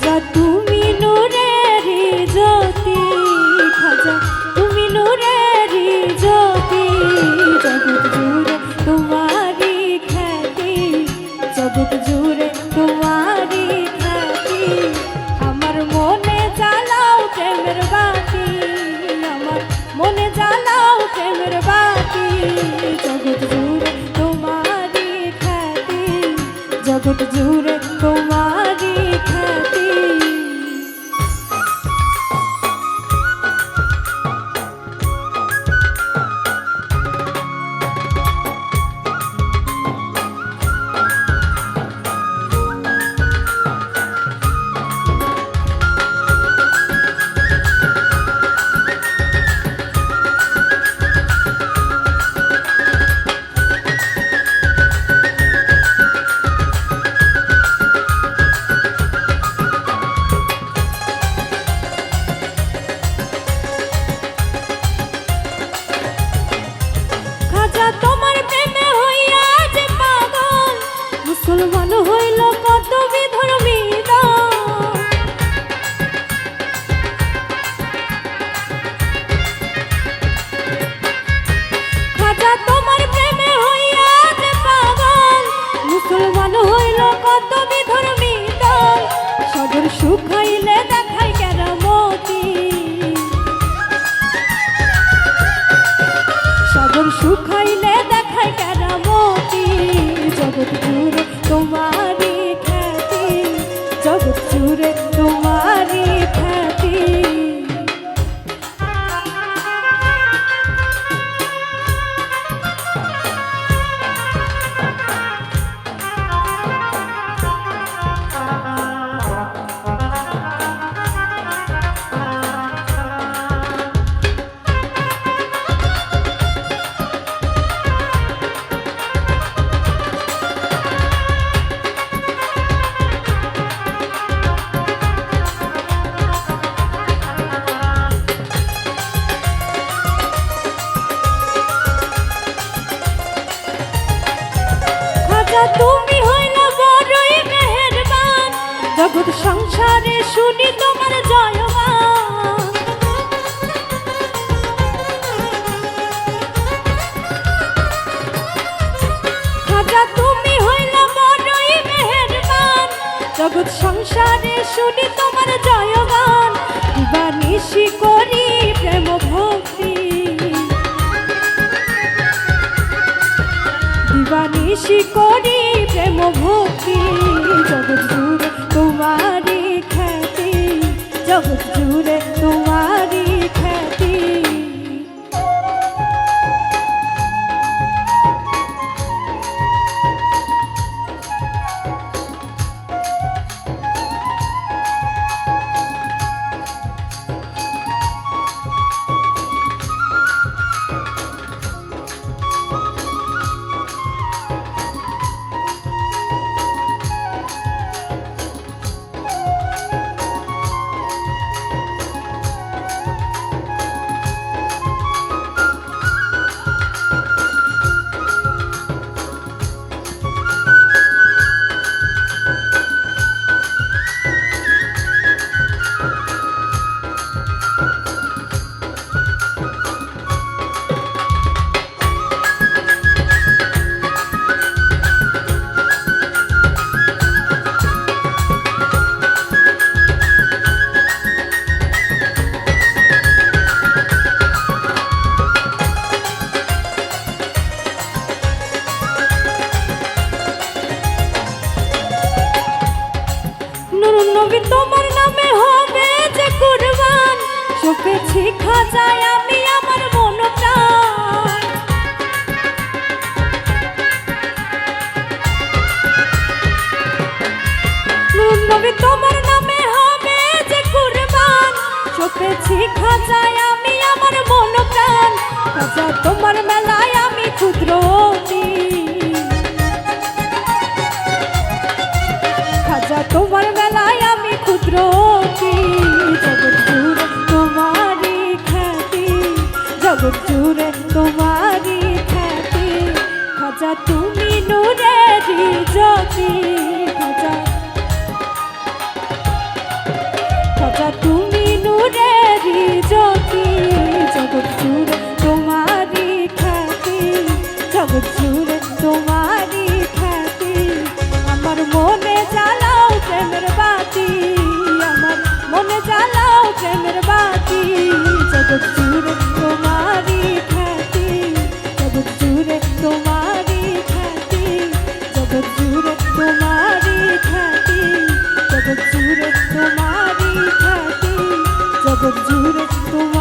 খাজা তুমি নোরের জ্যোতি খাজা তুমি নোরের জ্যোতি জগৎ জুড়ে তোমারি খ্যাতি জগৎ জুড়ে শুকাইলে দেখাই কেরামতি সাগর শুকাইলে দেখাই কেরামতি জগৎ জুড়ে তোমারই খ্যাতি জগৎ জুড়ে জগৎ সংসারে শুনি তোমার জয়গান। খাজা তুমি হইলা বড়ই মেহেরবান। জগৎ সংসারে শুনি তোমার জয়গান। দিবানিশি করি প্রেম ভক্তি। দিবানিশি করি প্রেম ভক্তি। জগৎ তোমারই খ্যাতি জগৎ জুড়ে তোমারই নবী তোমার নামে হবে যে কুরবান। চোপেছি খাজায় আমি আমার মন নবী, তোমার নামে হবে যে কুরবান। চোপেছি খাজায় আমি আমার মন প্রাণ তোমার মেলায় তুমি নূরের জ্যোতি খোঁজা তুমি নূরের জ্যোতি জগৎ জুড়ে তোমারই খ্যাতি জগৎ জুড়ে তোমারই খ্যাতি। আমার মনে জ্বালাও প্রেমের বাতি, আমার মনে জ্বালাও প্রেমের Как дурочку